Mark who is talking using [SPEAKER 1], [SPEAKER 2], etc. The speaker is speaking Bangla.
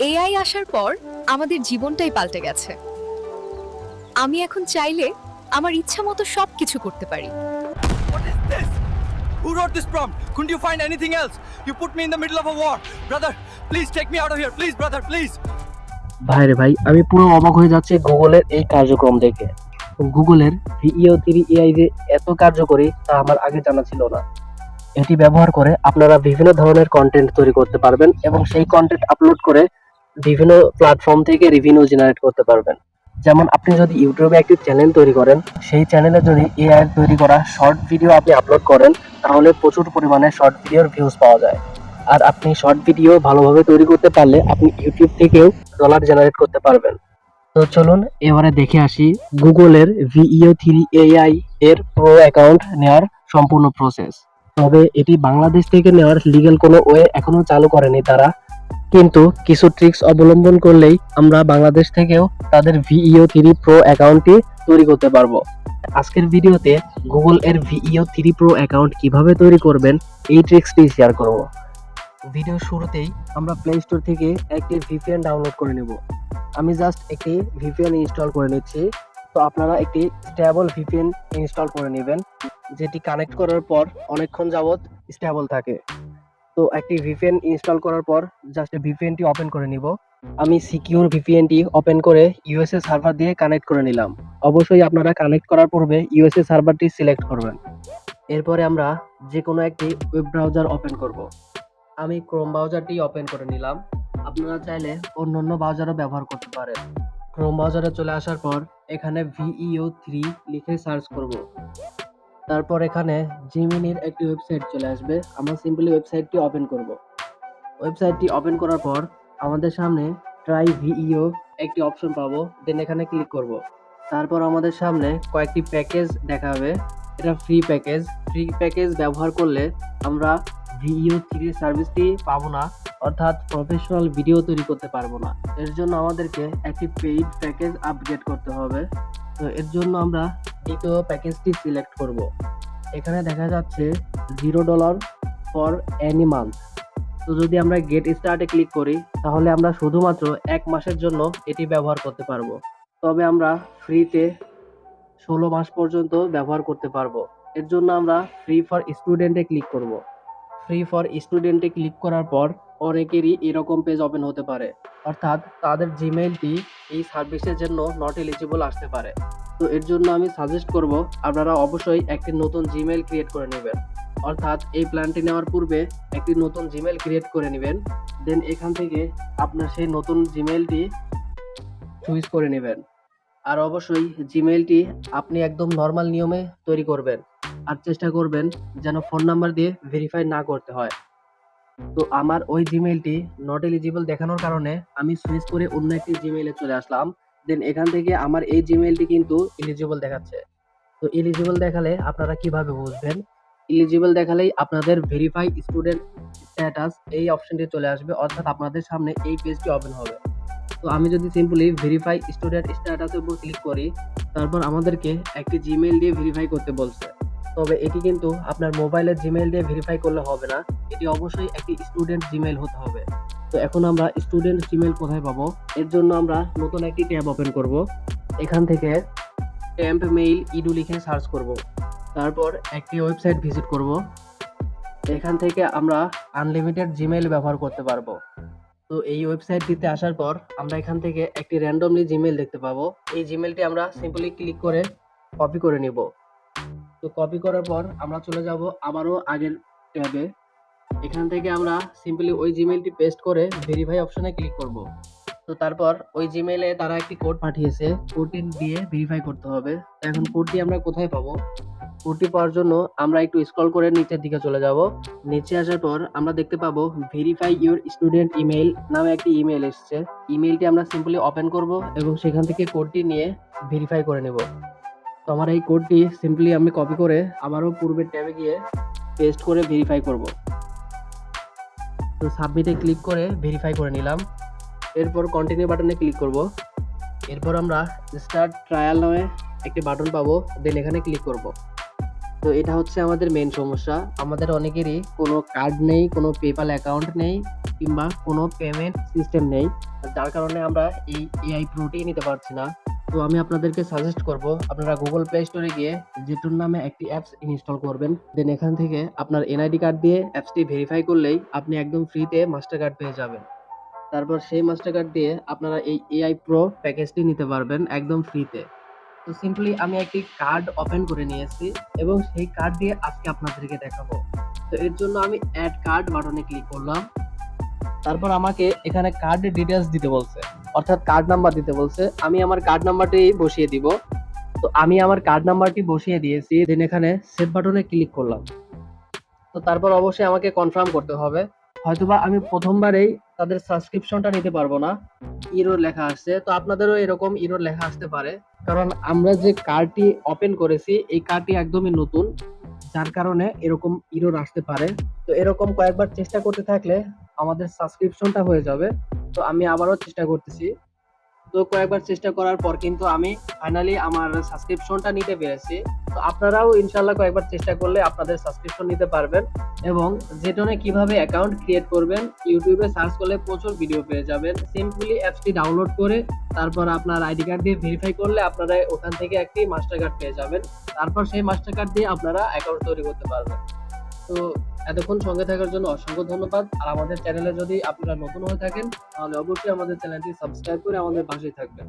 [SPEAKER 1] এআই আসার পর আমাদের জীবনটাই পাল্টে গেছে আমি এখন চাইলে আমার ইচ্ছা মতো সব কিছু করতে পারি
[SPEAKER 2] What is this? Who wrote this prompt? Couldn't you find anything else? You put me in the middle of a war. Brother, please take me out of here. Please, brother, please.
[SPEAKER 3] ভাই রে ভাই আমি পুরো অবাক হয়ে যাচ্ছি গুগলের এই কার্যক্রম দেখে গুগলের ভিইও থ্রি এআই যে এত কার্যকরী তা আমার আগে জানা ছিল না এটি ব্যবহার করে আপনারা বিভিন্ন ধরনের কন্টেন্ট তৈরি করতে পারবেন এবং সেই কন্টেন্ট আপলোড করে বিভিন্ন প্ল্যাটফর্ম থেকে রিভিনিউ জেনারেট করতে পারবেন। যেমন আপনি যদি ইউটিউবে একটি চ্যানেল তৈরি করেন, সেই চ্যানেলে যদি এআই তৈরি করা শর্ট ভিডিও আপনি আপলোড করেন, তাহলে প্রচুর পরিমাণে শর্ট ভিডিওর ভিউজ পাওয়া যায়। আর আপনি শর্ট ভিডিও ভালোভাবে তৈরি করতে পারলে আপনি ইউটিউব থেকেও ডলার জেনারেট করতে পারবেন। তো চলুন এবারে দেখে আসি গুগলের ভিইও থ্রি এআই এর প্রো অ্যাকাউন্ট নেওয়ার সম্পূর্ণ প্রসেস তবে এটি বাংলাদেশ থেকে নেওয়ার লিগেল কোনো ওয়ে এখনও চালু করেনি তারা। কিন্তু কিছু ট্রিক্স অবলম্বন করলেই আমরা বাংলাদেশ থেকেও তাদের ভিইও থ্রি প্রো অ্যাকাউন্টটি তৈরি করতে পারব। আজকের ভিডিওতে গুগল এর ভিইও থ্রি প্রো অ্যাকাউন্ট কীভাবে তৈরি করবেন এই ট্রিক্সটি শেয়ার করব। ভিডিও শুরুতেই আমরা প্লে স্টোর থেকে একটি ভিপিএন ডাউনলোড করে নেব। আমি জাস্ট একটি ভিপিএন ইনস্টল করে নিচ্ছি। তো আপনারা একটি স্টেবল ভিপিএন ইনস্টল করে নেবেন, যেটি কানেক্ট করার পর অনেকক্ষণ যাবত স্টেবল থাকে। তো একটি ভিপিএন ইনস্টল করার পর জাস্ট ভিপিএনটি ওপেন করে নিব। আমি সিকিউর ভিপিএনটি ওপেন করে ইউএসএ সার্ভার দিয়ে কানেক্ট করে নিলাম। অবশ্যই আপনারা কানেক্ট করার পূর্বে ইউএসএ সার্ভারটি সিলেক্ট করবেন। এরপরে আমরা যে কোনো একটি ওয়েব ব্রাউজার ওপেন করব। আমি ক্রোম ব্রাউজারটি ওপেন করে নিলাম। আপনারা চাইলে অন্য অন্য ব্রাউজারও ব্যবহার করতে পারেন। ক্রোম ব্রাউজারে চলে আসার পর এখানে ভিইও থ্রি লিখে সার্চ করব। তারপর এখানে জিমিনির একটি ওয়েবসাইট চলে আসবে। আমরা সিম্পলি ওয়েবসাইটটি ওপেন করব। ওয়েবসাইটটি ওপেন করার পর আমাদের সামনে ট্রাই ভিইও একটি অপশন পাবো। দেন এখানে ক্লিক করব। তারপর আমাদের সামনে কয়েকটি প্যাকেজ দেখাবে এটা ফ্রি প্যাকেজ ফ্রি প্যাকেজ ব্যবহার করলে আমরা ভিডিও থ্রি সার্ভিসটি পাবো না, অর্থাৎ প্রফেশনাল ভিডিও তৈরি করতে পারব না। এর জন্য আমাদেরকে একটি পেইড প্যাকেজ আপগ্রেড করতে হবে। তো এর জন্য আমরা দ্বিতীয় প্যাকেজটি সিলেক্ট করব। এখানে দেখা যাচ্ছে zero dollar for any month তো যদি আমরা গেট স্টার্টে ক্লিক করি, তাহলে আমরা শুধুমাত্র এক মাসের জন্য এটি ব্যবহার করতে পারব। তবে আমরা ফ্রিতে ষোলো মাস পর্যন্ত ব্যবহার করতে পারব। এর জন্য আমরা ফ্রি ফর স্টুডেন্টে ক্লিক করব। ফ্রি ফর স্টুডেন্টে ক্লিক করার পর অনেকেরই এরকম পেজ ওপেন হতে পারে। অর্থাৎ তাদের জিমেইলটি এই সার্ভিসের জন্য নট এলিজিবল আসতে পারে। তো এর জন্য আমি সাজেস্ট করব, আপনারা অবশ্যই একটি নতুন জিমেইল ক্রিয়েট করে নেবেন। অর্থাৎ এই প্ল্যানটি নেওয়ার পূর্বে একটি নতুন জিমেইল ক্রিয়েট করে নেবেন। দেন এখান থেকে আপনার সেই নতুন জিমেইলটি চুজ করে নেবেন। আর অবশ্যই জিমেইলটি আপনি একদম নর্মাল নিয়মে তৈরি করবেন। আর চেষ্টা করবেন যেন ফোন নাম্বার দিয়ে ভেরিফাই না করতে হয়। তো আমার ওই জিমেইলটি নট এলিজিবল দেখানোর কারণে আমি সুইচ করে অন্য একটি জিমেইলে চলে আসলাম। দেন এখান থেকে আমার এই জিমেইলটি কিন্তু এলিজিবল দেখাচ্ছে। তো এলিজিবল দেখালে আপনারা কীভাবে বুঝবেন? এলিজিবল দেখালেই আপনাদের ভেরিফাই স্টুডেন্ট স্ট্যাটাস এই অপশনটি চলে আসবে, অর্থাৎ আপনাদের সামনে এই পেজটি ওপেন হবে। তো আমি যদি সিম্পলি ভেরিফাই স্টুডেন্ট স্ট্যাটাসের উপর ক্লিক করি, তারপর আমাদেরকে একটি জিমেইল দিয়ে ভেরিফাই করতে বলছে। তবে এটি কিন্তু আপনার মোবাইলের জিমেইল দিয়ে ভেরিফাই করলে হবে না। এটি অবশ্যই একটি স্টুডেন্ট জিমেইল হতে হবে। তো এখন আমরা স্টুডেন্ট জিমেইল কোথায় পাবো? এর জন্য আমরা নতুন একটি ট্যাব ওপেন করব। এখান থেকে ট্যাম্প মেইল ইডু লিখে সার্চ করব। তারপর একটি ওয়েবসাইট ভিজিট করব। এখান থেকে আমরা আনলিমিটেড জিমেইল ব্যবহার করতে পারব। তো এই ওয়েবসাইটটিতে আসার পর আমরা এখান থেকে একটি র্যান্ডমলি জিমেইল দেখতে পাবো। এই জিমেইলটি আমরা সিম্পলি ক্লিক করে কপি করে নিব। তো কপি করার পর আমরা চলে যাব আবারও আগের ট্যাবে। এখান থেকে আমরা সিম্পলি ওই জিমেলটি পেস্ট করে ভেরিফাই অপশনে ক্লিক করব। তো তারপর ওই জিমেইলে তারা একটি কোড পাঠিয়েছে কোডটি দিয়ে ভেরিফাই করতে হবে। এখন কোডটি আমরা কোথায় পাবো? কোডটি পাওয়ার জন্য আমরা একটু স্ক্রল করে নিচের দিকে চলে যাব। নিচে আসার পর আমরা দেখতে পাবো ভেরিফাই ইউর স্টুডেন্ট ইমেল নামে একটি ইমেল এসছে। ইমেলটি আমরা সিম্পলি ওপেন করব এবং সেখান থেকে কোডটি নিয়ে ভেরিফাই করে নেব। তো আমার এই কোডটি সিম্পলি আমি কপি করে আবারও পূর্বের ট্যাবে গিয়ে পেস্ট করে ভেরিফাই করব। তো সাবমিটে ক্লিক করে ভেরিফাই করে নিলাম। এরপর কন্টিনিউ বাটনে ক্লিক করব। এরপর আমরা স্টার্ট ট্রায়াল নামে একটি বাটন পাবো দেন এখানে ক্লিক করব। তো এটা হচ্ছে আমাদের মেন সমস্যা। আমাদের অনেকেরই কোনো কার্ড নেই, কোনো পেপাল অ্যাকাউন্ট নেই, কিংবা কোনো পেমেন্ট সিস্টেম নেই। যার কারণে আমরা এই এআই প্রোটি নিতে পারছি না। তো আমি আপনাদেরকে সাজেস্ট করব, আপনারা গুগল প্লে স্টোরে গিয়ে জেটুন নামে একটি অ্যাপস ইনস্টল করবেন। দেন এখান থেকে আপনার এনআইডি কার্ড দিয়ে অ্যাপসটি ভেরিফাই করলেই আপনি একদম ফ্রিতে মাস্টার কার্ড পেয়ে যাবেন। তারপর সেই মাস্টার কার্ড দিয়ে আপনারা এই এআই প্রো প্যাকেজটি নিতে পারবেন একদম ফ্রিতে তো। সিম্পলি আমি একটি কার্ড ওপেন করে নিয়েছি এবং সেই কার্ড দিয়ে আজকে আপনাদেরকে দেখাবো। তো এর জন্য আমি অ্যাড কার্ড বাটনে ক্লিক করলাম। তারপর আমাকে এখানে কার্ড ডিটেলস দিতে বলছে। অর্থাৎ কার্ড নাম্বার দিতে বলছে, আমি আমার কার্ড নাম্বারটি বসিয়ে দিব। তো আমি আমার কার্ড নাম্বারটি বসিয়ে দিয়েছি দেন এখানে সেভ বাটনে ক্লিক করলাম। তো তারপর অবশ্যই আমাকে কনফার্ম করতে হবে। হয়তোবা আমি প্রথমবারেই তাদের সাবস্ক্রিপশনটা নিতে পারব না। ইরোর লেখা আসছে, তো আপনাদেরও এরকম ইরোর লেখা আসতে পারে। কারণ আমরা যে কার্ডটি ওপেন করেছি, এই কার্ডটি একদমই নতুন, যার কারণে এরকম ইরোর আসতে পারে। তো এরকম কয়েকবার চেষ্টা করতে থাকলে আমাদের সাবস্ক্রিপশনটা হয়ে যাবে। তো আমি আবারও চেষ্টা করতেছি। তো কয়েকবার চেষ্টা করার পর কিন্তু আমি ফাইনালি আমার সাবস্ক্রিপশনটা নিতে পেরেছি। তো আপনারাও ইনশাল্লাহ কয়েকবার চেষ্টা করলে আপনাদের সাবস্ক্রিপশন নিতে পারবেন এবং যেটনে কীভাবে অ্যাকাউন্ট ক্রিয়েট করবেন ইউটিউবে সার্চ করলে প্রচুর ভিডিও পেয়ে যাবেন। সিম্পলি অ্যাপসটি ডাউনলোড করে তারপর আপনার আইডি কার্ড দিয়ে ভেরিফাই করলে আপনারা ওখান থেকে একটি মাস্টার কার্ড পেয়ে যাবেন। তারপর সেই মাস্টার কার্ড দিয়ে আপনারা অ্যাকাউন্ট তৈরি করতে পারবেন। তো এতক্ষণ সঙ্গে থাকার জন্য অসংখ্য ধন্যবাদ। আর আমাদের চ্যানেলে যদি আপনারা নতুন হয়ে থাকেন, তাহলে অবশ্যই আমাদের চ্যানেলটি সাবস্ক্রাইব করে আমাদের পাশেই থাকবেন।